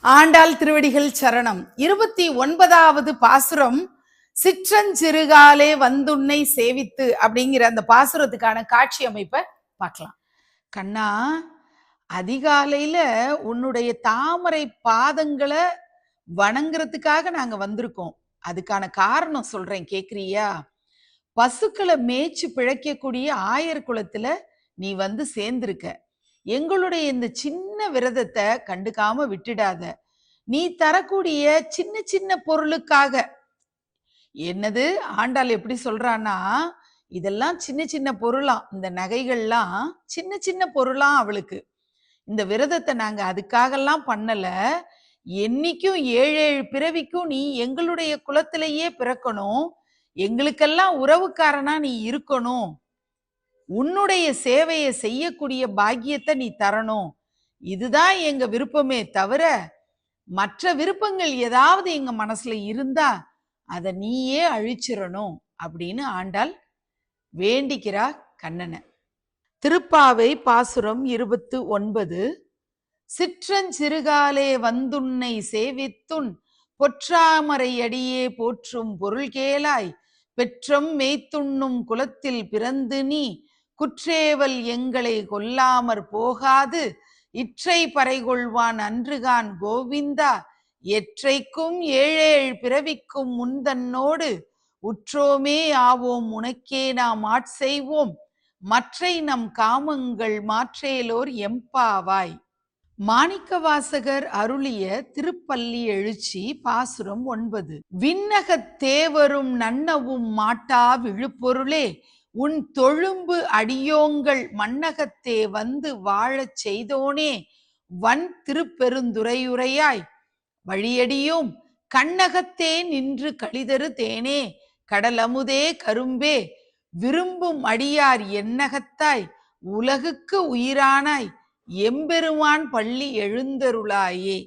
ஆண்டாள் திருவடிகள் சரணம். இருபத்தி ஒன்பதாவது பாசுரம் சிற்றஞ்சிறுகாலே வந்துன்னை சேவித்து அப்படிங்கிற அந்த பாசுரத்துக்கான காட்சி அமைப்பை பார்க்கலாம். கண்ணா அதிகாலையில உன்னுடைய தாமரை பாதங்களை வணங்குறதுக்காக நாங்க வந்திருக்கோம். அதுக்கான காரணம் சொல்றேன் கேக்குறியா? பசுக்களை மேய்ச்சி பிழைக்கக்கூடிய ஆயர் குலத்துல நீ வந்து சேர்ந்திருக்க. எங்களுடைய இந்த சின்ன விரதத்தை கண்டுக்காம விட்டுடாத. நீ தரக்கூடிய சின்ன சின்ன பொருளுக்காக. என்னது? ஆண்டாள் எப்படி சொல்றான்னா இதெல்லாம் சின்ன சின்ன பொருளாம் இந்த நகைகள்லாம் சின்ன சின்ன பொருளாம் அவளுக்கு. இந்த விரதத்தை நாங்க அதுக்காகலாம் பண்ணல. என்னைக்கும் ஏழு ஏழு பிறவிக்கும் நீ எங்களுடைய குலத்திலேயே பிறக்கணும். எங்களுக்கெல்லாம் உறவுக்காரனா நீ இருக்கணும். உன்னுடைய சேவையை செய்யக்கூடிய பாக்கியத்தை நீ தரணும். இதுதான் எங்க விருப்பமே தவிர மற்ற விருப்பங்கள் ஏதாவது எங்க மனசுல இருந்தா அதை நீயே அழிச்சிடணும் அப்படின்னு ஆண்டாள் வேண்டிக்கிறா கண்ணனை. திருப்பாவை பாசுரம் இருபத்து ஒன்பது சிற்றஞ்சிறுகாலே வந்துன்னை சேவித்துன் பொற்றாமரையடியே போற்றும் பொருள் கேளாய் பெற்றம் மேய்த்துண்ணும் குலத்தில் பிறந்து நீ குற்றேவல் எங்களை கொல்லாமற் போகாது. இற்றை பறைகொள்வான் அன்றுகான் கோவிந்தா. எற்றைக்கும் ஏழேழ் பிறவிக்கும் முந்தன்னோடு உற்றோமே ஆவோம். உனக்கே நாம் ஆட்செய்வோம் மற்றை நம் காமங்கள் மாற்றேலோர் எம்பாவாய். மாணிக்கவாசகர் அருளிய திருப்பள்ளி எழுச்சி பாசுரம் ஒன்பது. விண்ணகத் தேவரும் நன்னவும் மாட்டா விழுப்பொருளே. உன் தொழும்பு அடியோங்கள் மண்ணகத்தே வந்து வாழச் செய்தோனே வன் திருப்பெருந்துரையுரையாய் வழியடியோம் கண்ணகத்தே நின்று கழிதரு தேனே கடலமுதே கரும்பே. விரும்பும் அடியார் என்னகத்தாய் உலகுக்கு உயிரானாய் எம்பெருமான் பள்ளி எழுந்தருளாயே.